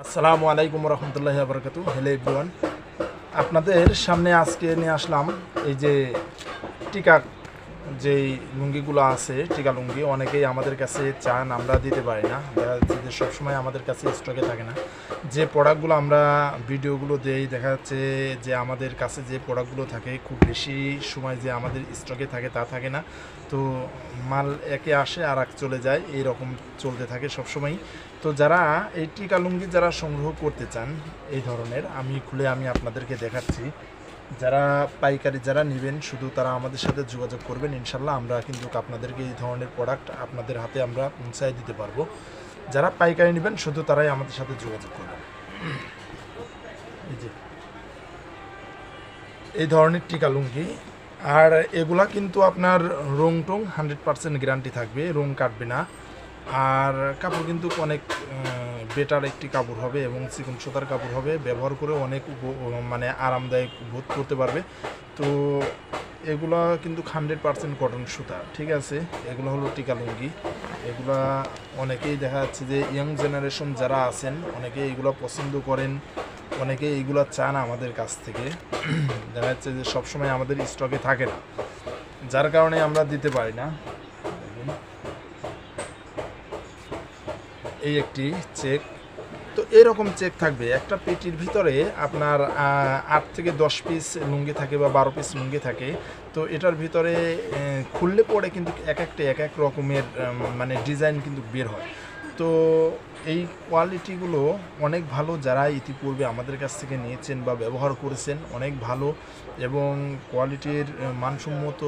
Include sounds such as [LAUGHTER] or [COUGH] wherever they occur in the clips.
আসসালামু আলাইকুম রহমতুল্লাহ আবরকাত hello everyone আপনাদের সামনে আজকে নিয়ে আসলাম এই যে টিকা যেই লুঙ্গিগুলো আছে, টিকা লুঙ্গি, অনেকেই আমাদের কাছে চান, আমরা দিতে পারি না। দেখা যাচ্ছে যে সবসময় আমাদের কাছে স্টকে থাকে না। যে প্রোডাক্টগুলো আমরা ভিডিওগুলো দেই, দেখা যাচ্ছে যে আমাদের কাছে যে প্রোডাক্টগুলো থাকে, খুব বেশি সময় যে আমাদের স্টকে থাকে তা থাকে না। তো মাল একে আসে আর এক চলে যায় এই রকম চলতে থাকে সবসময়। তো যারা এই টিকা লুঙ্গি যারা সংগ্রহ করতে চান, এই ধরনের, আমি খুলে আমি আপনাদেরকে দেখাচ্ছি। যারা পাইকারি যারা নেবেন, শুধু তারা আমাদের সাথে যোগাযোগ করবেন ইনশাল্লাহ আমরা কিন্তু আপনাদেরকে এই ধরনের প্রোডাক্ট আপনাদের হাতে আমরা পৌঁছায় দিতে পারব। যারা পাইকারি নেবেন, শুধু তারাই আমাদের সাথে যোগাযোগ করবেন। এই এই ধরনের টিকা লুঙ্গি। আর এগুলা কিন্তু আপনার রং টং হান্ড্রেড পার্সেন্ট গ্যারান্টি থাকবে, রং কাটবে না। আর কাপড় কিন্তু অনেক বেটার একটি কাপড় হবে এবং চিকন সুতার কাপড় হবে। ব্যবহার করে অনেক মানে আরামদায়ক বোধ করতে পারবে। তো এগুলা কিন্তু হান্ড্রেড পার্সেন্ট কটন সুতা, ঠিক আছে? এগুলো হলো টিকা লুঙ্গি। এগুলা অনেকেই দেখা যাচ্ছে যে ইয়াং জেনারেশন যারা আছেন, অনেকে এগুলো পছন্দ করেন, অনেকে এইগুলো চান আমাদের কাছ থেকে। [CLEARS THROAT] দেখা যাচ্ছে যে সবসময় আমাদের স্টকে থাকে না, যার কারণে আমরা দিতে পারি না। এই একটি চেক। তো এরকম চেক থাকবে। একটা পেটির ভিতরে আপনার আট থেকে দশ পিস লুঙ্গি থাকে বা বারো পিস লুঙ্গি থাকে। তো এটার ভিতরে খুললে পরে কিন্তু এক একটা, এক এক রকমের মানে ডিজাইন কিন্তু বের হয়। তো এই কোয়ালিটিগুলো অনেক ভালো যারা ইতিপূর্বে আমাদের কাছ থেকে নিয়েছেন বা ব্যবহার করেছেন, অনেক ভালো এবং কোয়ালিটির মানসম্মত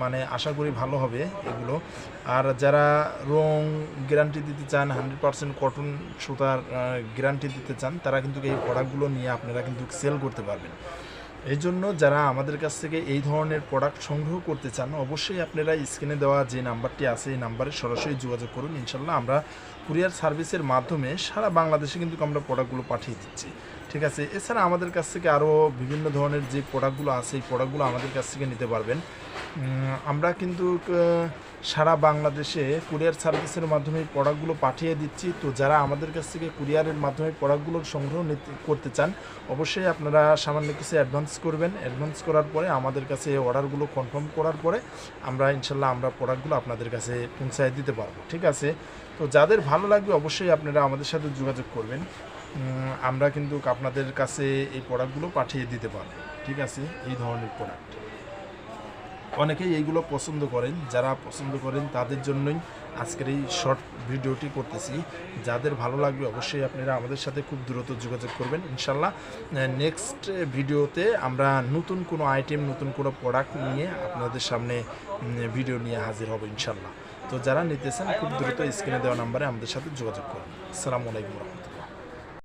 মানে আশা করি ভালো হবে এগুলো। আর যারা রং গ্যারান্টি দিতে চান হান্ড্রেড পার্সেন্ট কটন সুতার গ্যারান্টি দিতে চান, তারা কিন্তু এই প্রোডাক্টগুলো নিয়ে আপনারা কিন্তু সেল করতে পারবেন। এই জন্য যারা আমাদের কাছ থেকে এই ধরনের প্রোডাক্ট সংগ্রহ করতে চান, অবশ্যই আপনারা স্ক্রিনে দেওয়া যে নাম্বারটি আছে, এই নাম্বারে সরাসরি যোগাযোগ করুন। ইনশাল্লাহ আমরা কুরিয়ার সার্ভিসের মাধ্যমে সারা বাংলাদেশে কিন্তু আমরা প্রোডাক্টগুলো পাঠিয়ে দিচ্ছি। ঠিক আছে? এছাড়া আমাদের কাছ থেকে আরও বিভিন্ন ধরনের যে প্রোডাক্টগুলো আছে, এই প্রোডাক্টগুলো আমাদের কাছ থেকে নিতে পারবেন। আমরা কিন্তু সারা বাংলাদেশে কুরিয়ার সার্ভিসের মাধ্যমে প্রোডাক্টগুলো পাঠিয়ে দিচ্ছি। তো যারা আমাদের কাছ থেকে কুরিয়ারের মাধ্যমে প্রোডাক্টগুলো সংগ্রহ করতে চান, অবশ্যই আপনারা সামান্য কিছু অ্যাডভান্স করবেন। অ্যাডভান্স করার পরে আমাদের কাছে অর্ডারগুলো কনফার্ম করার পরে আমরা ইনশাল্লাহ আমরা প্রোডাক্টগুলো আপনাদের কাছে পৌঁছায় দিতে পারব। ঠিক আছে? তো যাদের ভালো লাগবে অবশ্যই আপনারা আমাদের সাথে যোগাযোগ করবেন। আমরা কিন্তু আপনাদের কাছে এই প্রোডাক্টগুলো পাঠিয়ে দিতে পারব। ঠিক আছে? এই ধরনের প্রোডাক্ট। অনেকেই এইগুলো পছন্দ করেন, যারা পছন্দ করেন তাদের জন্যই আজকের এই শর্ট ভিডিওটি করতেছি। যাদের ভালো লাগবে অবশ্যই আপনারা আমাদের সাথে খুব দ্রুত যোগাযোগ করবেন। ইনশাল্লাহ নেক্সট ভিডিওতে আমরা নতুন কোনো আইটেম নতুন কোনো প্রোডাক্ট নিয়ে আপনাদের সামনে ভিডিও নিয়ে হাজির হব ইনশাল্লাহ তো যারা নিতেছেন, খুব দ্রুত স্ক্রিনে দেওয়া নাম্বারে আমাদের সাথে যোগাযোগ করুন। আসসালামু আলাইকুম রহমতুল্লাহ।